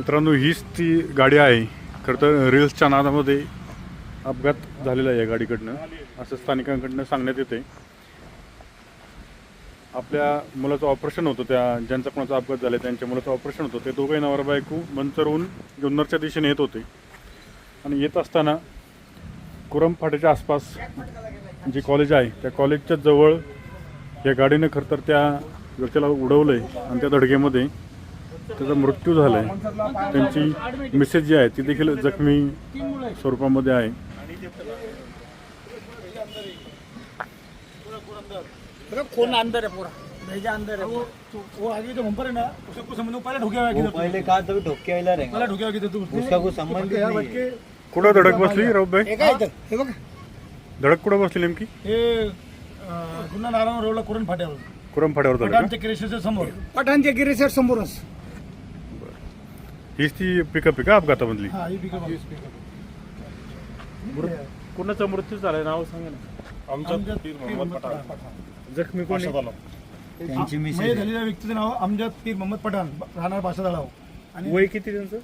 मित्रांनो हीच ती गाडी आहे. खरं तर रील्सच्या नादामध्ये अपघात झालेला आहे या गाडीकडनं. असं स्थानिकांकडनं सांगण्यात येते. आपल्या मुलाचं ऑपरेशन होतं त्या ज्यांचा कोणाचा अपघात झाला त्यांच्या मुलाचं ऑपरेशन होतं. ते दोघंही नवरा बायको मंचरहून जुन्नरच्या दिशेने येत होते. आणि येत असताना कुरम फाट्याच्या आसपास जे कॉलेज आहे त्या कॉलेजच्या जवळ या गाडीनं खरं तर त्या व्यक्तीला उडवलं आहे आणि त्या धडकेमध्ये त्याचा मृत्यू झाला आहे त्यांची मिसेस जी आहे ती देखील जखमी स्वरूपामध्ये आहे. देखो कौन अंदर है पूरा. भेजा अंदर है वो तो वो आगे जो बम्पर है ना उसे कुछ समझो पहले ढुके हुआ वो किधर पहले कहा था ठोक के आइला पहले रहेगा ढुके हुआ किधर तू उसका कोई संबंध ही नहीं है। कुठं धडक बसली हे इथं. हे बघ. धडक कुठं बसली नेमकी? हे जुन्ना नारायण रोडला कुरण फाट्यावर. कुरम फाट्यावर पठाणच्या क्रेशच्या समोर. पठाणच्या गिरीसर समोरच. हीच ती पिकअप आहे का अपघातामधली? हा ही पिकअप कुणाचा मृत्यू झालाय? नाव सांगा ना. आमच्या पीर मोहम्मद पठाण. जखमी कोणी त्यांची म्हणजे झालेल्या व्यक्तीचं नाव अमजद पीर मोहम्मद पठाण. राहणार भाषा तळाव आणि वय किती त्यांचं?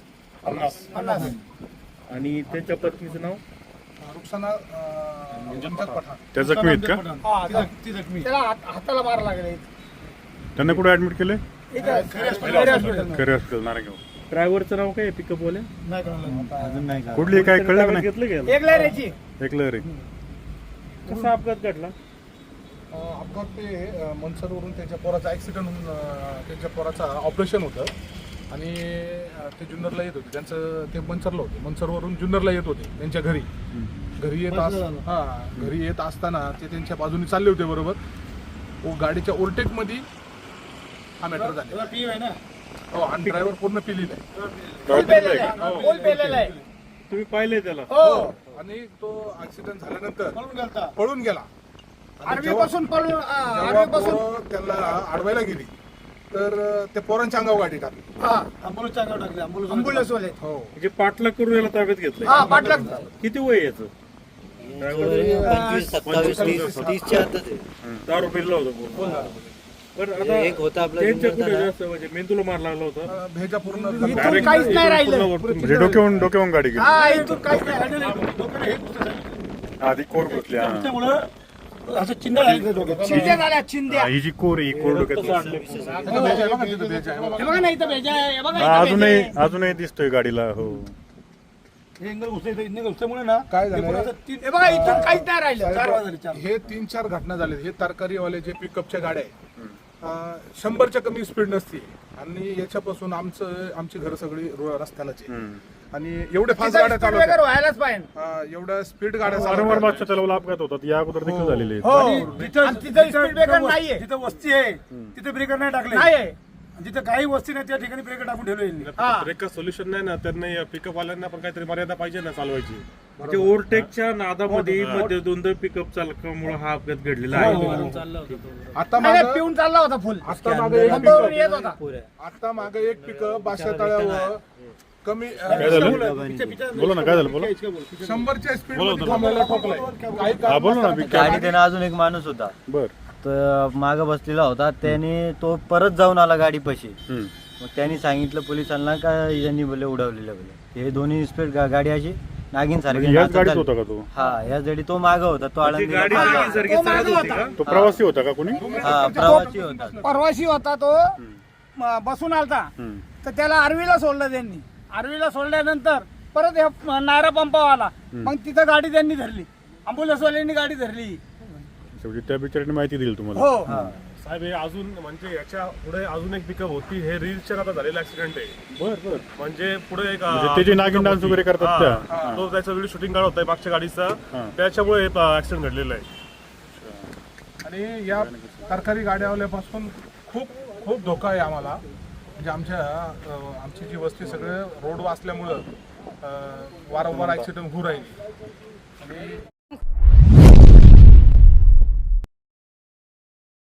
आणि त्यांच्या पत्नीचं नाव? पठाण. त्या जखमी आहेत का? पठाण. ती जख- ती जखमी. त्याला हात- हाताला मार लागले. त्यांना कुठे ऍडमिट केले खरे हॉस्पिटल खरे हॉस्पिटल नारायणगाव. ड्रायव्हरचं नाव काय पिकअप वाल्या नाही कळलं अजून नाही का? कुठली काय कळलं का नाही? घेतलं गेलं. एक लहरेची ऐकलं रे कसा अपघात घडला? अपघात ते मनसरवरून त्यांच्या पोराचा ॲक्सिडेंट होऊन अ, त्यांच्या पोराचा ऑपरेशन होतं. आणि अ, ते जुन्नरला येत होते. त्यांचं ते मनसरला होते. मनसरवरून जुन्नरला येत होते त्यांच्या घरी. घरी येत अस हां घरी येत असताना ते त्यांच्या बाजूने चालले होते बरोबर. व गाडीच्या ओव्हरटेकमध्ये हा मॅटर झाले त्याला पी आहे ना? हो आणि ड्रायव्हर पूर्ण पिलेला आहे. पेलेला आहे. तुम्ही पाहिले त्याला? हो. आणि तो ऍक्सिडेंट झाल्यानंतर पळून गेला. आणि आर्मी जेव्हा- पासून पळून जेव्हा आर्मी पासून पोरं त्याला अडवायला गेली तर त्या पोरांच्या अंगावर गाडी टाकली. हा अँब्युलन्सच्या अंगावर टाकले अँब्युलन्स वाले. हो. म्हणजे पाठलाग करून याला ताब्यात घेतलंय. हा पाटलाग किती वय याचं? दारू पिल्ला होता एक होता आपला म्हणजे मेंदूला मार लागला होता. अ, भेजा पूर्ण इथून काहीच नाही राहिलं. म्हणजे डोक्यावून डोक्यावून गाडी गेली. हा इथून काहीच नाही. नाही डोक्याला हे घुसलं साहेब. आधी कोर घुसली. त्यामुळं असं चिंध्या झाल्या चिंध्या. हा, जी कोर ही डोक्यात बघा, इथं भेजा आहे बघा. अजूनही. अजूनही दिसतोय गाडीला हो. हे ना काय ते झालं? हे बघा इथून काहीच नाही राहिलं. चार वाजले चार हे तीन चार घटना झाल्या हे तरकारीवाले जे पिकअपच्या गाड्या आहे अ, शंभरच्या कमी स्पीड नसते. आणि याच्यापासून आमचं आमची घरं सगळी रो- रस्त्यालाच आहे. आणि एवढे फास्ट तिथं गाड्या चालवतात. व्हायलाच पाहिजे. एवढ्या स्पीड गाड्या वारंवार चालवतात. मागच्या त्याला अपघात होतात या अगोदर देखील झालेले आहेत. हो. आणि जिथं आणि तिथं speed breaker वस- नाहीये. जिथं वस्ती आहे तिथे ब्रेकर नाही टाकले. नाही आहे. आणि जिथं काही वस्ती नाही त्या ठिकाणी ब्रेकर टाकून ठेवले यांनी. हा. ब्रेकचं सोल्युशन नाही ना त्यांना पिकअप वाल्यांना पण काहीतरी मर्यादा पाहिजे ना चालवायची. म्हणजे ओव्हरटेकच्या नादामध्ये मध्ये दोन पिकअप चालकामुळे हा अपघात घडलेला आहे. आता मागं पिऊन चालला होता फुल आता मागे एक पंपावरून येत होता. पुऱ्या. आता मागे एक पिकअप बादशा तळ्यावर कमी अ, काय झालं बोला ना काय झालं बोला. शंभरच्या स्पीडमध्ये थांबलेला ठोकलाय. काही हा बोला ना गाडी त्यानं अजून एक माणूस होता. बर. तर माग बसलेला होता. त्याने तो परत जाऊन आला गाडी पशी हम्म. मग त्यांनी सांगितलं पोलिसांना का यांनी बोले उडवलेलं बोले हे दोन्ही स्पीड गाडी अशी नागिन सारखी म्हणजे याच गाडीत. होता का तो? हा या जडी तो माग होता तो आळंदीला गाडी चालला. नागिनसारखी चालत होती. का? तो प्रवासी होता का कोणी? हा प्रवासी होता. परवाशी होता तो म, बसून आलता. हम्म. तर त्याला आर्वीला सोडलं त्यांनी. आर्वीला सोडल्यानंतर परत हे म, नायरा पंपावर आला. मग तिथं गाडी त्यांनी धरली. अँब्युलन्सवाल्यांनी गाडी धरली. त्या बिचाऱ्याने माहिती दिली तुम्हाला. हो. साहेब हे अजून म्हणजे याच्यापुढे अजून एक पिकअप होती. हे रीलच्या आता झालेला ऍक्सिडेंट आहे. बर बर. म्हणजे पुढे एक म्हणजे ते जे नागिन डान्स वगैरे करतात त्या. हा, तो त्याचा व्हिडिओ शूटिंग काढत होता मागच्या गाडीचा. हा. त्याच्यामुळे हे ऍक्सिडेंट घडलेलं आहे. आणि या तरकारी गाड्यावाल्यापासून खूप खूप धोका आहे आम्हाला. म्हणजे आमच्या अ, आमची जी वस्ती सगळे रोड वाचल्यामुळं अ, वारंवार ॲक्सिडेंट होऊ राहिली. आणि